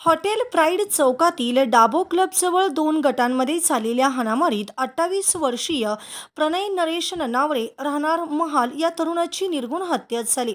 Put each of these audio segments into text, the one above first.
Hotel pride चौकातील डाबो क्लबजवळ दोन गटांमध्ये झालेल्या हाणामारीत अठ्ठावीस वर्षीय प्रणय नरेश ननावरे राहणार महाल या तरुणाची निर्गुण हत्या झाली.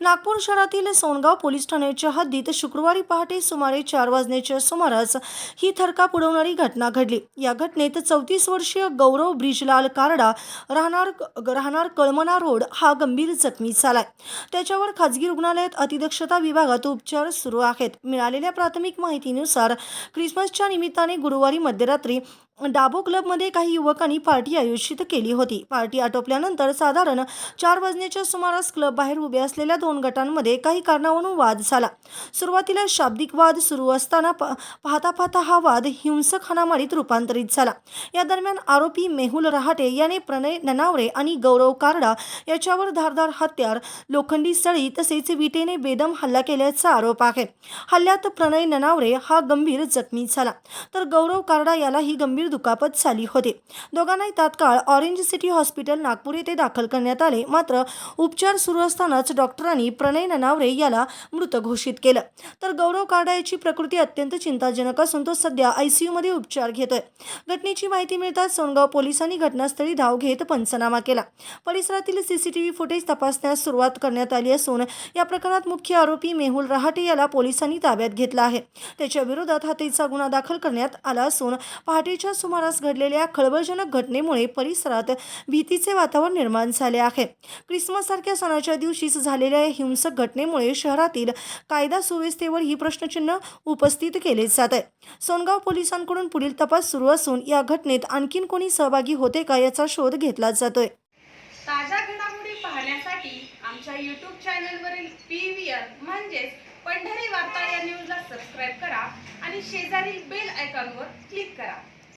नागपूर शहरातील सोनगाव पोलीस ठाण्याच्या हद्दीत शुक्रवारी पहाटे सुमारे चार वाजण्याच्या सुमारास ही थरका पुरवणारी घटना घडली. या घटनेत चौतीस वर्षीय गौरव ब्रिजलाल कारडा राहणार राहणार कळमना रोड हा गंभीर जखमी झालाय. त्याच्यावर खाजगी रुग्णालयात अतिदक्षता विभागात उपचार सुरू आहेत. मिळालेल्या प्राथमिक माहितीनुसार ख्रिसमसच्या निमित्ताने गुरुवारी मध्यरात्री डाबो क्लबमध्ये काही युवकांनी पार्टी आयोजित केली होती. पार्टी आटोपल्यानंतर साधारण चार वाजण्याच्या सुमारास क्लब बाहेर उभे असलेल्या दोन गटांमध्ये काही कारणावरून वाद झाला. सुरुवातीला शाब्दिक वाद सुरू असताना प- पाहता पाहता हा वाद हिंसक हाणामारीत रूपांतरित झाला. या दरम्यान आरोपी मेहुल रहाटे याने प्रणय ननावरे आणि गौरव कारडा याच्यावर धारदार हत्यार लोखंडी सळी तसेच विटेने बेदम हल्ला केल्याचा आरोप आहे. हल्ल्यात प्रणय ननावरे हा गंभीर जखमी झाला. तर गौरव कारडा यालाही गंभीर दुखापत झाली होती. दोघांनाही तात्काळ ऑरेंज सिटी हॉस्पिटल नागपूर येथे दाखल करण्यात आले. मात्र उपचार सुरू असतानाच डॉक्टरांनी प्रणय ननावरे याला मृत घोषित केलं. तर गौरव कारडा प्रकृती अत्यंत चिंताजनक असून तो सध्या आयसीयूमध्ये उपचार घेतोय. घटनेची माहिती मिळताच सोनगाव पोलिसांनी घटनास्थळी धाव घेत पंचनामा केला. परिसरातील सीसीटीव्ही फुटेज तपासण्यास सुरुवात करण्यात आली असून या प्रकरणात मुख्य आरोपी मेहुल रहाटे याला पोलिसांनी ताब्यात घेतला आहे. त्याच्या विरोधात हत्येचा गुन्हा दाखल करण्यात आला असून पहाटेच्या सुमारास घडलेल्या खळबळजनक घटनेमुळे परिसरात भीतीचे वातावरण निर्माण झाले आहे. क्रिसमस सारख्या सणाच्या दिवशीच झालेल्या या हिंसक घटनेमुळे शहरातील कायदा सुव्यवस्थेवर ही प्रश्नचिन्ह उपस्थित केले जात आहे. सोनगाव पोलिसांकडून पुढील तपास सुरू असून या घटनेत आणखीन कोणी सहभागी होते का याचा शोध घेतला जातोय. ताज्या घडामोडी पाहण्यासाठी आमच्या यूट्यूब चॅनलवरील पी व्ही आर म्हणजेच पंढरी वार्ता या न्यूजला सबस्क्राईब करा आणि शेजारील बेल आयकॉनवर क्लिक करा.